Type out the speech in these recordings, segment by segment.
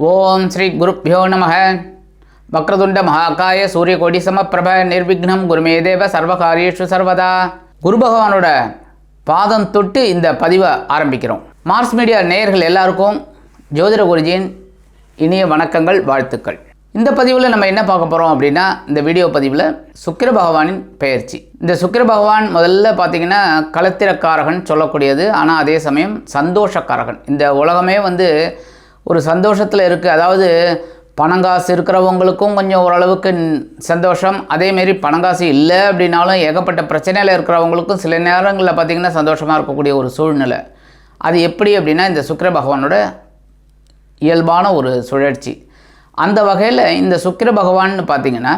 ஓம் ஸ்ரீ குருப்பியோ நம வக்ரதுண்ட மகாகாய சூரியகோடி சமப்பிரப நிர்விக்னம் குருமே தேவ சர்வகாரியேஷு சர்வதா. குரு பகவானோட பாதம் தொட்டு இந்த பதிவை ஆரம்பிக்கிறோம். மார்ஸ் மீடியா நேயர்கள் எல்லாருக்கும் ஜோதிட குருஜியின் இனிய வணக்கங்கள் வாழ்த்துக்கள். இந்த பதிவில் நம்ம என்ன பார்க்க போகிறோம் அப்படின்னா இந்த வீடியோ பதிவில் சுக்கிர பகவானின் பெயர்ச்சி. இந்த சுக்கிர பகவான் முதல்ல பார்த்தீங்கன்னா களத்திரக்காரகன் சொல்லக்கூடியது. ஆனால் அதே சமயம் சந்தோஷக்காரகன். இந்த உலகமே வந்து ஒரு சந்தோஷத்தில் இருக்குது அதாவது பணங்காசு இருக்கிறவங்களுக்கும் கொஞ்சம் ஓரளவுக்கு சந்தோஷம். அதேமாரி பணங்காசு இல்லை அப்படின்னாலும் ஏகப்பட்ட பிரச்சனையில் இருக்கிறவங்களுக்கும் சில நேரங்களில் பார்த்திங்கன்னா சந்தோஷமாக இருக்கக்கூடிய ஒரு சூழ்நிலை. அது எப்படி அப்படின்னா இந்த சுக்கிர பகவானோட இயல்பான ஒரு சுழற்சி. அந்த வகையில் இந்த சுக்கிர பகவான்னு பார்த்தீங்கன்னா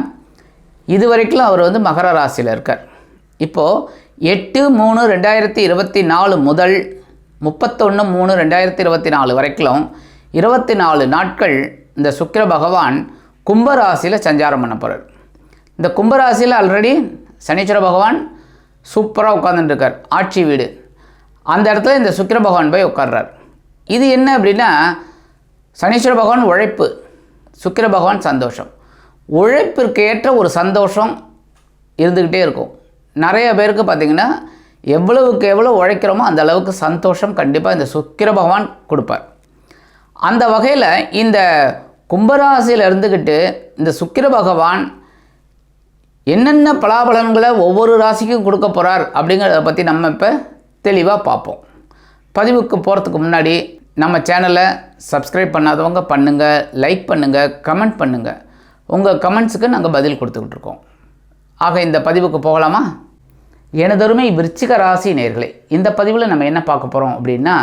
இது வரைக்கும் அவர் வந்து மகர ராசியில் இருக்கார். இப்போது எட்டு மூணு ரெண்டாயிரத்தி இருபத்தி நாலு முதல் முப்பத்தொன்று மூணு ரெண்டாயிரத்தி இருபத்தி நாலு வரைக்கும் இருபத்தி நாலு நாட்கள் இந்த சுக்கிர பகவான் கும்பராசியில் சஞ்சாரம் பண்ண போகிறார் இந்த கும்பராசியில் ஆல்ரெடி சனீஸ்வர பகவான் சூப்பராக உட்காந்துட்டுருக்கார் ஆட்சி வீடு. அந்த இடத்துல இந்த சுக்கிர பகவான் போய் உட்கார்றார். இது என்ன அப்படின்னா சனீஸ்வர பகவான் உழைப்பு. சுக்கிர பகவான் சந்தோஷம். உழைப்பிற்கு ஏற்ற ஒரு சந்தோஷம் இருந்துக்கிட்டே இருக்கும். நிறைய பேருக்கு பார்த்திங்கன்னா எவ்வளவுக்கு எவ்வளோ உழைக்கிறோமோ அந்த அளவுக்கு சந்தோஷம் கண்டிப்பாக இந்த சுக்கிர பகவான் கொடுப்பார். அந்த வகையில் இந்த கும்பராசியில் இருந்துக்கிட்டு இந்த சுக்கிர பகவான் என்னென்ன பலாபலன்களை ஒவ்வொரு ராசிக்கும் கொடுக்க போகிறார் அப்படிங்கிறத பற்றி நம்ம இப்போ தெளிவாக பார்ப்போம். பதிவுக்கு போகிறதுக்கு முன்னாடி நம்ம சேனலை சப்ஸ்கிரைப் பண்ணாதவங்க பண்ணுங்கள் லைக் பண்ணுங்கள் கமெண்ட் பண்ணுங்கள் உங்கள் கமெண்ட்ஸுக்கு நாங்கள் பதில் கொடுத்துக்கிட்டு இருக்கோம். ஆக இந்த பதிவுக்கு போகலாமா? எனதொருமை விருச்சிக ராசி நேர்களே இந்த பதிவில் நம்ம என்ன பார்க்க போகிறோம் அப்படின்னா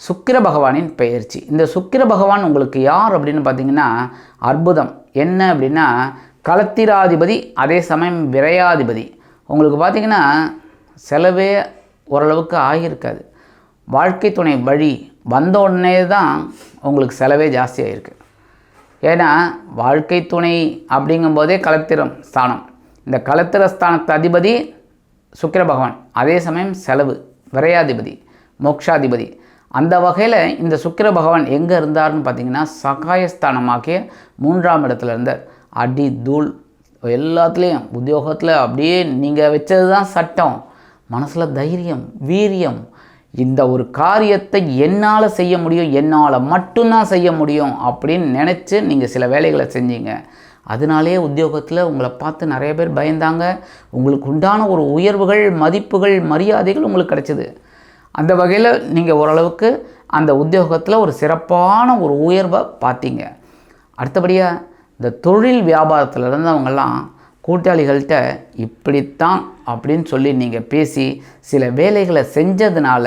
சுக்கிர பகவானின் பெயர்ச்சி. இந்த சுக்கிர பகவான் உங்களுக்கு யார் அப்படின்னு பார்த்தீங்கன்னா அற்புதம். என்ன அப்படின்னா களத்திராதிபதி அதே சமயம் விரையாதிபதி. உங்களுக்கு பார்த்தீங்கன்னா செலவே ஓரளவுக்கு ஆகியிருக்காது. வாழ்க்கை துணை வழி வந்த உடனே தான் உங்களுக்கு செலவே ஜாஸ்தியாகிருக்கு ஏன்னா வாழ்க்கை துணை அப்படிங்கும்போதே கலத்திரம் ஸ்தானம். இந்த கலத்திர ஸ்தானத்து அதிபதி சுக்கிர பகவான். அதே சமயம் செலவு விரையாதிபதி மோக்ஷாதிபதி அந்த வகையில் இந்த சுக்கிர பகவான் எங்கே இருந்தார்னு பார்த்தீங்கன்னா சகாயஸ்தானமாகிய மூன்றாம் இடத்துல இருந்தார் அடி தூள் எல்லாத்துலேயும் உத்தியோகத்தில் அப்படியே நீங்கள் வச்சது தான் சட்டம். மனசில் தைரியம் வீரியம். இந்த ஒரு காரியத்தை என்னால் செய்ய முடியும் என்னால் மட்டும்தான் செய்ய முடியும் அப்படின்னு நினச்சி நீங்கள் சில வேலைகளை செஞ்சீங்க. அதனாலே உத்தியோகத்தில் உங்களை பார்த்து நிறைய பேர் பயந்தாங்க. உங்களுக்கு உண்டான ஒரு உயர்வுகள் மதிப்புகள் மரியாதைகள் உங்களுக்கு கிடச்சிது. அந்த வகையில் நீங்கள் ஓரளவுக்கு அந்த உத்தியோகத்தில் ஒரு சிறப்பான ஒரு உயர்வை பார்த்தீங்க. அடுத்தபடியாக இந்த தொழில் வியாபாரத்தில் இருந்தவங்கெல்லாம் கூட்டாளிகள்கிட்ட இப்படித்தான் அப்படின்னு சொல்லி நீங்கள் பேசி சில வேலைகளை செஞ்சதுனால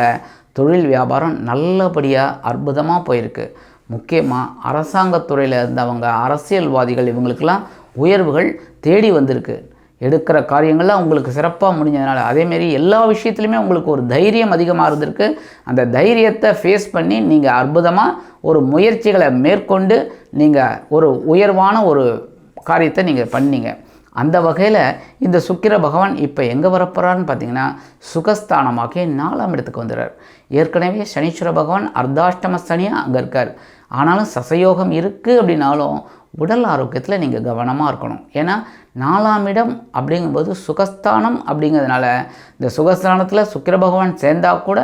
தொழில் வியாபாரம் நல்லபடியாக அற்புதமாக போயிருக்கு. முக்கியமாக அரசாங்கத்துறையில் இருந்தவங்க அரசியல்வாதிகள் இவங்களுக்கெல்லாம் உயர்வுகள் தேடி வந்திருக்கு. எடுக்கிற காரியங்கள்லாம் உங்களுக்கு சிறப்பாக முடிஞ்சதுனால. அதேமாரி எல்லா விஷயத்துலையுமே உங்களுக்கு ஒரு தைரியம் அதிகமாக இருந்திருக்கு. அந்த தைரியத்தை ஃபேஸ் பண்ணி நீங்கள் அற்புதமாக ஒரு முயற்சிகளை மேற்கொண்டு நீங்கள் ஒரு உயர்வான ஒரு காரியத்தை நீங்கள் பண்ணீங்க. அந்த வகையில் இந்த சுக்கிர பகவான் இப்போ எங்கே வரப்போகிறான்னு பார்த்தீங்கன்னா சுகஸ்தானமாகி நாலாம் இடத்துக்கு வந்துடுறார் ஏற்கனவே சனீஸ்வர பகவான் அர்த்தாஷ்டம சனியாக அங்கே இருக்கார். ஆனாலும் சசயோகம் இருக்குது அப்படின்னாலும் உடல் ஆரோக்கியத்தில் நீங்கள் கவனமாக இருக்கணும். ஏன்னா நாலாம் இடம் அப்படிங்கும்போது சுகஸ்தானம் அப்படிங்கிறதுனால இந்த சுகஸ்தானத்தில் சுக்கிர பகவான் சேர்ந்தால் கூட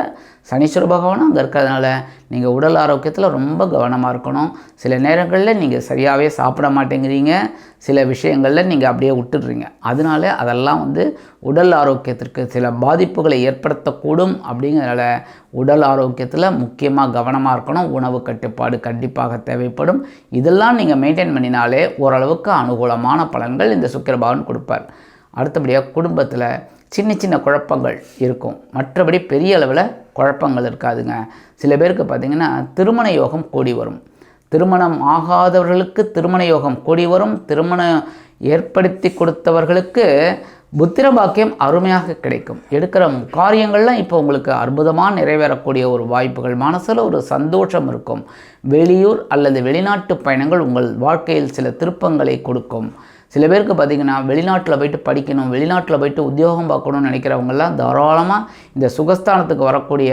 சனீஸ்வர பகவானும் அங்கே இருக்கிறதுனால நீங்கள் உடல் ஆரோக்கியத்தில் ரொம்ப கவனமாக இருக்கணும். சில நேரங்களில் நீங்கள் சரியாகவே சாப்பிட மாட்டேங்கிறீங்க. சில விஷயங்களில் நீங்கள் அப்படியே விட்டுடுறீங்க. அதனால அதெல்லாம் வந்து உடல் ஆரோக்கியத்திற்கு சில பாதிப்புகளை ஏற்படுத்தக்கூடும் அப்படிங்கிறதுனால உடல் ஆரோக்கியத்தில் முக்கியமாக கவனமாக இருக்கணும். உணவு கட்டுப்பாடு கண்டிப்பாக தேவைப்படும். இதெல்லாம் நீங்கள் மெயின்டைன் பண்ணினாலே ஓரளவுக்கு அனுகூலமான பலன்கள் இந்த சுக்கிரபகவான் கொடுப்பார். அடுத்தபடியாக குடும்பத்தில் சின்ன சின்ன குழப்பங்கள் இருக்கும். மற்றபடி பெரிய அளவில் குழப்பங்கள் இருக்காதுங்க. சில பேருக்கு பார்த்திங்கன்னா திருமண யோகம் கூடி வரும். திருமணம் ஆகாதவர்களுக்கு திருமண யோகம் கூடி வரும். திருமணம் ஏற்படுத்தி கொடுத்தவர்களுக்கு புத்திர பாக்கியம் அருமையாக கிடைக்கும். எடுக்கிற காரியங்கள்லாம் இப்போ உங்களுக்கு அற்புதமாக நிறைவேறக்கூடிய ஒரு வாய்ப்புகள் மனசில் ஒரு சந்தோஷம் இருக்கும். வெளியூர் அல்லது வெளிநாட்டு பயணங்கள் உங்கள் வாழ்க்கையில் சில திருப்பங்களை கொடுக்கும். சில பேருக்கு பார்த்திங்கன்னா வெளிநாட்டில் போயிட்டு படிக்கணும் வெளிநாட்டில் போயிட்டு உத்தியோகம் பார்க்கணும்னு நினைக்கிறவங்கெல்லாம் தாராளமாக இந்த சுகஸ்தானத்துக்கு வரக்கூடிய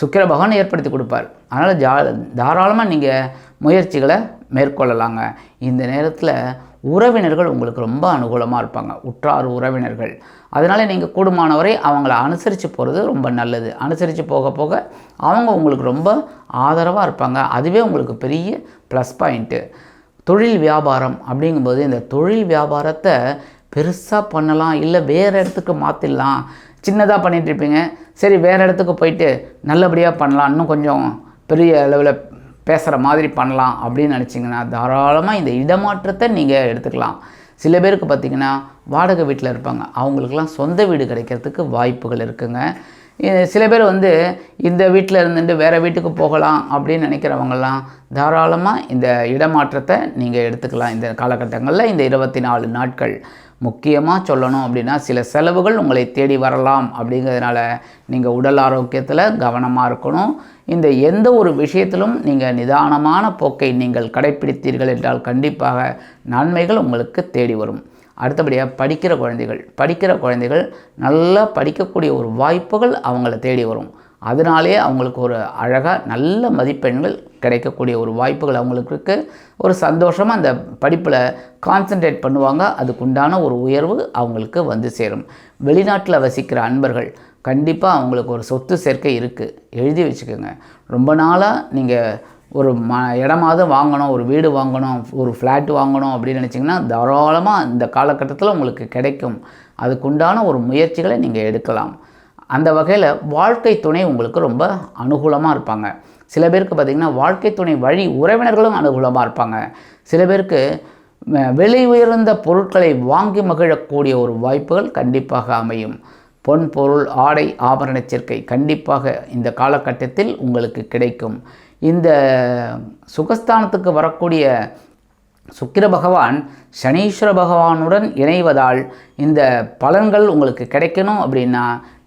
சுக்கிர பகவான் ஏற்படுத்தி கொடுப்பார். அதனால் ஜா தாராளமாக நீங்கள் முயற்சிகளை மேற்கொள்ளலாங்க. இந்த நேரத்தில் உறவினர்கள் உங்களுக்கு ரொம்ப அனுகூலமாக இருப்பாங்க. உற்றார் உறவினர்கள். அதனால் நீங்கள் கூடுமானவரை அவங்கள அனுசரித்து போகிறது ரொம்ப நல்லது. அனுசரித்து போக போக அவங்க உங்களுக்கு ரொம்ப ஆதரவாக இருப்பாங்க. அதுவே உங்களுக்கு பெரிய ப்ளஸ் பாயிண்ட்டு தொழில் வியாபாரம் அப்படிங்கும்போது இந்த தொழில் வியாபாரத்தை பெருசாக பண்ணலாம். இல்லை வேறு இடத்துக்கு மாற்றிடலாம் சின்னதாக பண்ணிகிட்ருப்பீங்க சரி வேறு இடத்துக்கு போயிட்டு நல்லபடியாக பண்ணலாம். இன்னும் கொஞ்சம் பெரிய அளவில் பேசுகிற மாதிரி பண்ணலாம் அப்படின்னு நினச்சிங்கன்னா தாராளமாக இந்த இடமாற்றத்தை நீங்கள் எடுத்துக்கலாம். சில பேருக்கு பார்த்திங்கன்னா வாடகை வீட்டில் இருப்பாங்க. அவங்களுக்கெல்லாம் சொந்த வீடு கிடைக்கிறதுக்கு வாய்ப்புகள் இருக்குங்க. சில பேர் வந்து இந்த வீட்டில் இருந்துட்டு வேறு வீட்டுக்கு போகலாம் அப்படின்னு நினைக்கிறவங்கெல்லாம் தாராளமாக இந்த இடமாற்றத்தை நீங்கள் எடுத்துக்கலாம். இந்த காலகட்டங்களில் இந்த இருபத்தி நாலு நாட்கள் முக்கியமாக சொல்லணும் அப்படின்னா சில செலவுகள் உங்களை தேடி வரலாம் அப்படிங்கிறதுனால நீங்கள் உடல் ஆரோக்கியத்தில் கவனமாக இருக்கணும். இந்த எந்த ஒரு விஷயத்திலும் நீங்கள் நிதானமான போக்கை நீங்கள் கடைப்பிடித்தீர்கள் என்றால் கண்டிப்பாக நன்மைகள் உங்களுக்கு தேடி வரும். அடுத்தபடியாக படிக்கிற குழந்தைகள் படிக்கிற குழந்தைகள் நல்லா படிக்கக்கூடிய ஒரு வாய்ப்புகள் அவங்கள தேடி வரும். அதனாலே அவங்களுக்கு ஒரு அழகாக நல்ல மதிப்பெண்கள் கிடைக்கக்கூடிய ஒரு வாய்ப்புகள் அவங்களுக்கு இருக்குது ஒரு சந்தோஷமாக அந்த படிப்பில் கான்சென்ட்ரேட் பண்ணுவாங்க. அதுக்குண்டான ஒரு உயர்வு அவங்களுக்கு வந்து சேரும். வெளிநாட்டில் வசிக்கிற அன்பர்கள் கண்டிப்பாக அவங்களுக்கு ஒரு சொத்து சேர்க்கை இருக்குது எழுதி வச்சுக்கோங்க. ரொம்ப நாளாக நீங்கள் ஒரு ம இடமாவது வாங்கணும் ஒரு வீடு வாங்கணும் ஒரு ஃப்ளாட் வாங்கணும் அப்படின்னு நினச்சிங்கன்னா தாராளமாக இந்த காலகட்டத்தில் உங்களுக்கு கிடைக்கும். அதுக்குண்டான ஒரு முயற்சிகளை நீங்கள் எடுக்கலாம். அந்த வகையில் வாழ்க்கை துணை உங்களுக்கு ரொம்ப அனுகூலமாக இருப்பாங்க. சில பேருக்கு பார்த்திங்கன்னா வாழ்க்கை துணை வழி உறவினர்களும் அனுகூலமாக இருப்பாங்க. சில பேருக்கு விலை உயர்ந்த பொருட்களை வாங்கி மகிழக்கூடிய ஒரு வாய்ப்புகள் கண்டிப்பாக அமையும். பொன் பொருள் ஆடை ஆபரண சேர்க்கை கண்டிப்பாக இந்த காலகட்டத்தில் உங்களுக்கு கிடைக்கும். இந்த சுகஸ்தானத்துக்கு வரக்கூடிய சுக்கிர பகவான் சனீஸ்வர பகவானுடன் இணைவதால் இந்த பலன்கள் உங்களுக்கு கிடைக்கணும் அப்படின்னா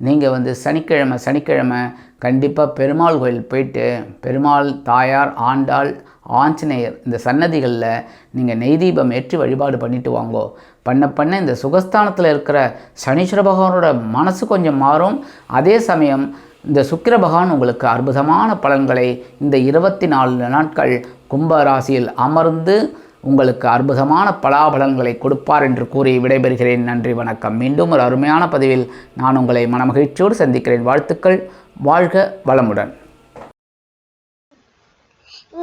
நீங்கள் வந்து சனிக்கிழமை சனிக்கிழமை கண்டிப்பாக பெருமாள் கோயில் போயிட்டு பெருமாள் தாயார் ஆண்டாள் ஆஞ்சநேயர் இந்த சன்னதிகளில் நீங்கள் நெய் தீபம் ஏற்றி வழிபாடு பண்ணிட்டு வாங்கோ. பண்ண பண்ண இந்த சுகஸ்தானத்தில் இருக்கிற சனீஸ்வர பகவானோட மனசு கொஞ்சம் மாறும். அதே சமயம் இந்த சுக்கிர பகவான் உங்களுக்கு அற்புதமான பலன்களை இந்த இருபத்தி நாலு நாட்கள் கும்ப ராசியில் அமர்ந்து உங்களுக்கு அற்புதமான பலாபலன்களை கொடுப்பார் என்று கூறி விடைபெறுகிறேன். நன்றி வணக்கம். மீண்டும் ஒரு அருமையான பதிவில் நான் உங்களை மனமகிழ்ச்சியோடு சந்திக்கிறேன். வாழ்த்துக்கள். வாழ்க வளமுடன்.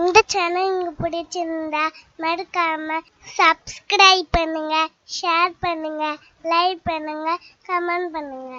இந்த சேனல் உங்களுக்கு பிடிச்சிருந்தா மறக்காம சப்ஸ்கிரைப் பண்ணுங்க ஷேர் பண்ணுங்க லைக் பண்ணுங்க கமெண்ட் பண்ணுங்க.